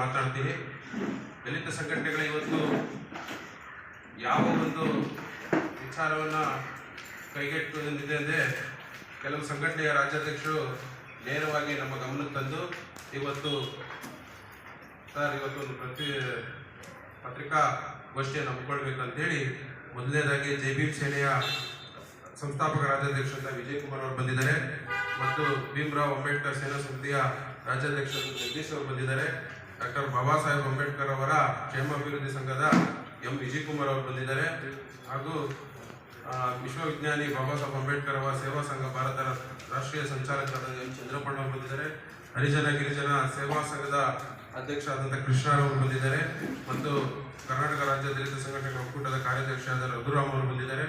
ಮಾತನಾಡ್ತೀನಿ ದಲಿತ ಸಂಘಟನೆಗಳು ಇವತ್ತು ಯಾವ ಒಂದು ವಿಚಾರವನ್ನು ಕೈಗೆಟ್ಟಿದೆ ಅಂದರೆ ಕೆಲವು ಸಂಘಟನೆಯ ರಾಜ್ಯಾಧ್ಯಕ್ಷರು ನೇರವಾಗಿ ನಮ್ಮ ಗಮನಕ್ಕೆ ತಂದು ಇವತ್ತು ಸರ್, ಇವತ್ತು ಒಂದು ಪ್ರತಿ ಪತ್ರಿಕಾ ಗೋಷ್ಠಿಯನ್ನು ಹಮ್ಮಿಕೊಳ್ಬೇಕಂತೇಳಿ ಮೊದಲನೇದಾಗಿ ಜೆ ಬಿ ಸೇನೆಯ ಸಂಸ್ಥಾಪಕ ರಾಜ್ಯಾಧ್ಯಕ್ಷರಾದ ವಿಜಯ್ ಕುಮಾರ್ ಅವರು ಬಂದಿದ್ದಾರೆ. ಮತ್ತು ಭೀಮರಾವ್ ಅಂಬೇಡ್ಕರ್ ಸೇನಾ ಸಮಿತಿಯ ರಾಜ್ಯಾಧ್ಯಕ್ಷರು ಜಗದೀಶ್ ಅವರು ಬಂದಿದ್ದಾರೆ. ಡಾಕ್ಟರ್ ಬಾಬಾ ಸಾಹೇಬ್ ಅಂಬೇಡ್ಕರ್ ಅವರ ಕ್ಷೇಮಾಭಿವೃದ್ಧಿ ಸಂಘದ ಎಂ ವಿಜಯ್ ಕುಮಾರ್ ಅವರು ಬಂದಿದ್ದಾರೆ. ಹಾಗೂ ವಿಶ್ವವಿಜ್ಞಾನಿ ಬಾಬಾ ಸಾಹೇಬ್ ಅಂಬೇಡ್ಕರ್ ಅವರ ಸೇವಾ ಸಂಘ ಭಾರತ ರಾಷ್ಟ್ರೀಯ ಸಂಚಾಲಕರಾದ ಎಂ ಚಂದ್ರಪ್ಪಣ್ಣ ಅವರು ಬಂದಿದ್ದಾರೆ. ಹರಿಜನ, ಗಿರಿಜನ ಸೇವಾ ಸಂಘದ ಅಧ್ಯಕ್ಷರಾದಂಥ ಕೃಷ್ಣರವರು ಬಂದಿದ್ದಾರೆ. ಮತ್ತು ಕರ್ನಾಟಕ ರಾಜ್ಯ ದಲಿತ ಸಂಘಟನೆ ಒಕ್ಕೂಟದ ಕಾರ್ಯಾಧ್ಯಕ್ಷರಾದ ರಘುರಾಮ್ ಅವರು ಬಂದಿದ್ದಾರೆ.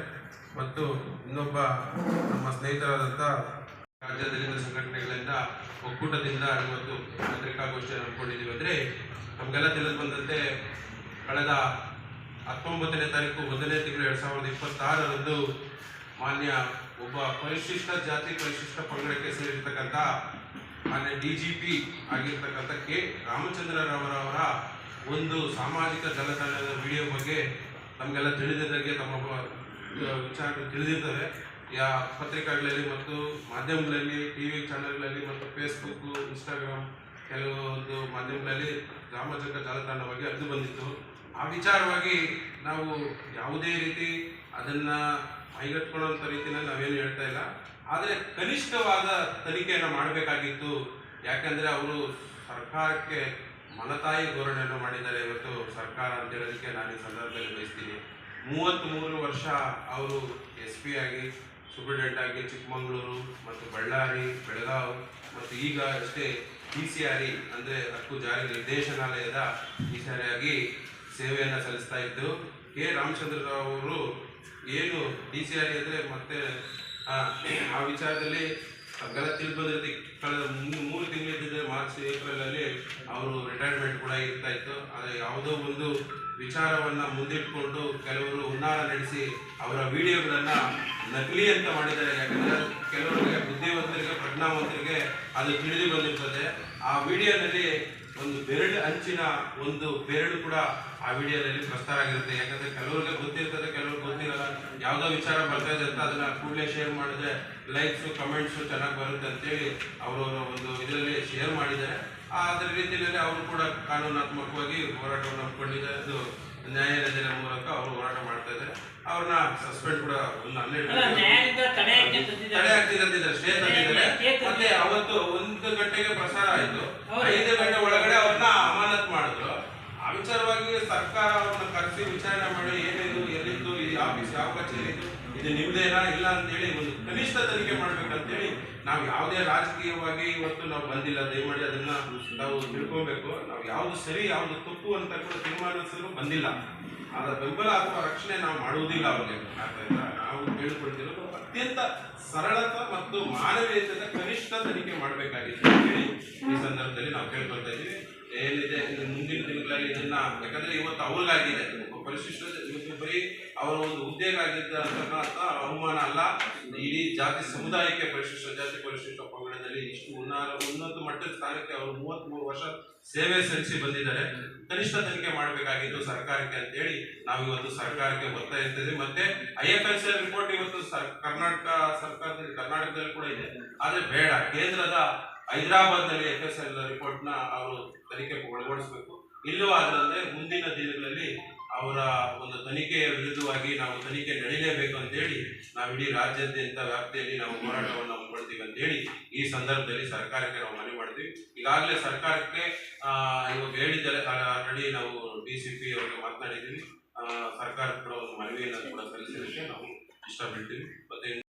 ಮತ್ತು ಇನ್ನೊಬ್ಬ ನಮ್ಮ ಸ್ನೇಹಿತರಾದಂಥ ರಾಜ್ಯ ದಲಿತ ಸಂಘಟನೆಗಳಿಂದ ಒಕ್ಕೂಟದಿಂದ ಇವತ್ತು ಪತ್ರಿಕಾಗೋಷ್ಠಿಯನ್ನು ಹಮ್ಮಿಕೊಂಡಿದ್ದೀವಿ. ಅಂದರೆ ನಮಗೆಲ್ಲ ತಿಳಿದು ಬಂದಂತೆ ಕಳೆದ ಹತ್ತೊಂಬತ್ತನೇ ತಾರೀಕು ಒಂದನೇ ತಿಂಗಳು ಎರಡು ಸಾವಿರದ ಇಪ್ಪತ್ತಾರರಂದು ಮಾನ್ಯ ಒಬ್ಬ ಪರಿಶಿಷ್ಟ ಜಾತಿ, ಪರಿಶಿಷ್ಟ ಪಂಗಡಕ್ಕೆ ಸೇರಿರ್ತಕ್ಕಂಥ ಮಾನ್ಯ ಡಿ ಜಿ ಪಿ ಆಗಿರ್ತಕ್ಕಂಥ ಕೆ ರಾಮಚಂದ್ರರವರವರ ಒಂದು ಸಾಮಾಜಿಕ ಜಾಲತಾಣದ ವಿಡಿಯೋ ಬಗ್ಗೆ ನಮಗೆಲ್ಲ ತಿಳಿದಿದ್ದಾಗೆ ತಮ್ಮ ವಿಚಾರಗಳು ವಿಚಾರ ತಿಳಿದಿರ್ತವೆ. ಯಾ ಪತ್ರಿಕೆಗಳಲ್ಲಿ ಮತ್ತು ಮಾಧ್ಯಮಗಳಲ್ಲಿ ಟಿ ವಿ ಚಾನಲ್ಗಳಲ್ಲಿ ಮತ್ತು ಫೇಸ್ಬುಕ್ ಇನ್ಸ್ಟಾಗ್ರಾಮ್ ಕೆಲವೊಂದು ಮಾಧ್ಯಮಗಳಲ್ಲಿ ಸಾಮಾಜಿಕ ಜಾಲತಾಣವಾಗಿ ಅದು ಬಂದಿತ್ತು. ಆ ವಿಚಾರವಾಗಿ ನಾವು ಯಾವುದೇ ರೀತಿ ಅದನ್ನು ಮೈಗಟ್ಕೊಳ್ಳೋಂಥ ರೀತಿಯಲ್ಲಿ ನಾವೇನು ಹೇಳ್ತಾ ಇಲ್ಲ. ಆದರೆ ಕನಿಷ್ಠವಾದ ತನಿಖೆಯನ್ನು ಮಾಡಬೇಕಾಗಿತ್ತು. ಯಾಕೆಂದರೆ ಅವರು ಸರ್ಕಾರಕ್ಕೆ ಮಲತಾಯಿ ಧೋರಣೆಯನ್ನು ಮಾಡಿದ್ದಾರೆ ಇವತ್ತು ಸರ್ಕಾರ ಅಂತ ಹೇಳೋದಕ್ಕೆ ನಾನು ಈ ಸಂದರ್ಭದಲ್ಲಿ ಬಯಸ್ತೀನಿ. ಮೂವತ್ತ್ಮೂರು ವರ್ಷ ಅವರು ಎಸ್ ಪಿ ಆಗಿ ಸೂಪರಿಂಟೆಂಡೆಂಟ್ ಆಗಿ ಚಿಕ್ಕಮಗಳೂರು ಮತ್ತು ಬಳ್ಳಾರಿ ಬೆಳಗಾವಿ ಮತ್ತು ಈಗ ಅಷ್ಟೇ ಪಿ ಸಿ ಆರ್ ಇ ಅಂದರೆ ಹಕ್ಕು ಜಾರಿ ನಿರ್ದೇಶನಾಲಯದ ಪಿ ಸಿ ಸೇವೆಯನ್ನು ಸಲ್ಲಿಸ್ತಾ ಇದ್ದರು ಕೆ ರಾಮಚಂದ್ರ ರಾವ್ ಅವರು ಏನು ಡಿ ಸಿ ಆರ್ ಅಂದರೆ ಮತ್ತೆ ಆ, ವಿಚಾರದಲ್ಲಿ ತಮಗೆಲ್ಲ ತಿಳಿದು ಬಂದಿರುತ್ತೆ ಕಳೆದ ಮೂರು ತಿಂಗಳಿದ್ದರೆ ಮಾರ್ಚ್ ಏಪ್ರಿಲಲ್ಲಿ ಅವರು ರಿಟೈರ್ಮೆಂಟ್ ಕೂಡ ಇರ್ತಾ ಇತ್ತು. ಆದರೆ ಯಾವುದೋ ಒಂದು ವಿಚಾರವನ್ನು ಮುಂದಿಟ್ಕೊಂಡು ಕೆಲವರು ಹುನ್ನಾರ ನಡೆಸಿ ಅವರ ವಿಡಿಯೋಗಳನ್ನ ನಕಲಿ ಅಂತ ಮಾಡಿದ್ದಾರೆ. ಯಾಕಂದ್ರೆ ಕೆಲವರಿಗೆ ಬುದ್ಧಿವಂತರಿಗೆ, ಪ್ರಜ್ಞಾವಂತರಿಗೆ ಅದು ತಿಳಿದು ಬಂದಿರ್ತದೆ. ಆ ವಿಡಿಯೋನಲ್ಲಿ ಒಂದು ಬೆರಳು ಅಂಚಿನ ಒಂದು ಬೆರಳು ಕೂಡ ಆ ವಿಡಿಯೋದಲ್ಲಿ ಪ್ರಸ್ತಾರ ಆಗಿರುತ್ತೆ. ಯಾಕಂದ್ರೆ ಕೆಲವರಿಗೆ ಗೊತ್ತಿರ್ತದೆ, ಕೆಲವ್ರಿಗೆ ಗೊತ್ತಿರಲ್ಲ. ಯಾವುದೋ ವಿಚಾರ ಬರ್ತಾ ಇದೆ ಅಂತ ಅದನ್ನ ಕೂಡಲೇ ಶೇರ್ ಮಾಡಿದ್ರೆ ಲೈಕ್ಸ್ ಕಮೆಂಟ್ಸು ಚೆನ್ನಾಗಿ ಬರುತ್ತೆ ಅಂತೇಳಿ ಅವರವರ ಒಂದು ಇದರಲ್ಲಿ ಶೇರ್ ಮಾಡಿದ್ದಾರೆ. ಅದರ ರೀತಿಯಲ್ಲಿ ಅವರು ಕೂಡ ಕಾನೂನಾತ್ಮಕವಾಗಿ ಹೋರಾಟವನ್ನು ಹಮ್ಮಿಕೊಂಡಿದ್ದಾರೆ. ಅದು ನ್ಯಾಯಾಲಯದ ಮೂಲಕ ಅವರು ಹೋರಾಟ ಮಾಡ್ತಾ ಇದ್ದಾರೆ. ಅವ್ರನ್ನ ಸಸ್ಪೆಂಡ್ ಕೂಡ ಒಂದು ಹನ್ನೆರಡು ತಡೆ. ಆಗ್ತಿದೆ ಅಂತಿದ್ದಾರೆ ಸ್ಟೇ ತಂದಿದ್ದಾರೆ. ಮತ್ತೆ ಅವತ್ತು ಒಂದು ಗಂಟೆಗೆ ಪ್ರಸಾರ ಆಯ್ತು. ಐದು ಗಂಟೆ ಒಳಗಡೆ ಅವ್ರನ್ನ ಅಮಾನತ್ ಮಾಡಿದ್ರು. ಆ ವಿಚಾರವಾಗಿ ಸರ್ಕಾರ ಅವ್ರನ್ನ ಕರೆಸಿ ವಿಚಾರಣೆ ಮಾಡಿ ಏನಿದು ಎಲ್ಲಿದ್ದು ಈ ಆಫೀಸ್ ಯಾವ ಕಚೇರಿ ಇದು ಇದು ನಿಮ್ದೇನಾ ಇಲ್ಲ ಅಂತೇಳಿ ಒಂದು ಕನಿಷ್ಠ ತನಿಖೆ ಮಾಡ್ಬೇಕಂತೇಳಿ ನಾವು ಯಾವುದೇ ರಾಜಕೀಯವಾಗಿ ಇವತ್ತು ನಾವು ಬಂದಿಲ್ಲ. ದಯಮಾಡಿ ಅದನ್ನ ನಾವು ತಿಳ್ಕೊಬೇಕು. ನಾವು ಯಾವ್ದು ಸರಿ, ಯಾವ್ದು ತಪ್ಪು ಅಂತ ಕೂಡ ತೀರ್ಮಾನಿಸಲು ಬಂದಿಲ್ಲ. ಅದರ ಬೆಂಬಲ ಅಥವಾ ರಕ್ಷಣೆ ನಾವು ಮಾಡುವುದಿಲ್ಲ ಅವರಿಗೆ? ನಾವು ಕೇಳಿಕೊಳ್ತಿರೋದು ಅತ್ಯಂತ ಸರಳತ ಮತ್ತು ಮಾನವೀಯತೆಯ ಕನಿಷ್ಠ ತನಿಖೆ ಮಾಡಬೇಕಾಗಿತ್ತು ಅಂತೇಳಿ ಈ ಸಂದರ್ಭದಲ್ಲಿ ನಾವು ಕೇಳ್ಕೊಳ್ತಾ ಇದ್ದೀವಿ. ಏನಿದೆ? ಮುಂದಿನ ದಿನಗಳಲ್ಲಿ ಇದನ್ನ ಯಾಕಂದ್ರೆ ಇವತ್ತು ಅವ್ರಿಗಾಗಿದೆ. ಪರಿಶಿಷ್ಟ ಬರೀ ಅವರ ಒಂದು ಅಂತ ಅವಮಾನ ಅಲ್ಲ. ಇಡೀ ಜಾತಿ ಸಮುದಾಯಕ್ಕೆ ಪರಿಶಿಷ್ಟ, ಜಾತಿ ಪರಿಶಿಷ್ಟ ಪಂಗಡದಲ್ಲಿ ಇಷ್ಟು ಉನ್ನತ ಉನ್ನತ ಮಟ್ಟದ ಸ್ಥಾನಕ್ಕೆ ಅವರು ಮೂವತ್ಮೂರು ವರ್ಷ ಸೇವೆ ಸಲ್ಲಿಸಿ ಬಂದಿದ್ದಾರೆ. ಕನಿಷ್ಠ ತನಿಖೆ ಮಾಡಬೇಕಾಗಿತ್ತು ಸರ್ಕಾರಕ್ಕೆ ಅಂತೇಳಿ ನಾವು ಇವತ್ತು ಸರ್ಕಾರಕ್ಕೆ ಒತ್ತಾಯಿಸ್ತೇವೆ ಮತ್ತೆ I F S L report ಇವತ್ತು ಕರ್ನಾಟಕ ಸರ್ಕಾರದಲ್ಲಿ, ಕರ್ನಾಟಕದಲ್ಲಿ ಕೂಡ ಇದೆ. ಆದ್ರೆ ಬೇಡ, ಕೇಂದ್ರದ ಹೈದರಾಬಾದ್ನಲ್ಲಿ ಎಫ್ ಎಸ್ ಎಲ್ ರಿಪೋರ್ಟ್ನ ಅವರು ತನಿಖೆ ಒಳಗೊಳಿಸಬೇಕು. ಇಲ್ಲೂ ಮುಂದಿನ ದಿನಗಳಲ್ಲಿ ಅವರ ಒಂದು ತನಿಖೆಯ ವಿರುದ್ಧವಾಗಿ ನಾವು ತನಿಖೆ ನಡೀಲೇಬೇಕು ಅಂತೇಳಿ ನಾವು ಇಡೀ ರಾಜ್ಯಾದ್ಯಂತ ವ್ಯಾಪ್ತಿಯಲ್ಲಿ ನಾವು ಹೋರಾಟವನ್ನು ಹಮ್ಮಿಕೊಳ್ತೀವಿ ಅಂತೇಳಿ ಈ ಸಂದರ್ಭದಲ್ಲಿ ಸರ್ಕಾರಕ್ಕೆ ನಾವು ಮನವಿ ಮಾಡ್ತೀವಿ. ಈಗಾಗಲೇ ಸರ್ಕಾರಕ್ಕೆ ಇವಾಗ ಹೇಳಿದ್ದಾರೆ ಆಲ್ರೆಡಿ ನಾವು ಡಿ ಸಿ ಪಿ ಅವರಿಗೆ ಮಾತನಾಡಿದ್ದೀವಿ ಸರ್ಕಾರ ಕೂಡ ಒಂದು ಮನವಿಯನ್ನು ಕೂಡ ಸಲ್ಲಿಸಲಿಕ್ಕೆ ನಾವು ಇಷ್ಟಪಡ್ತೀವಿ. ಮತ್ತೆ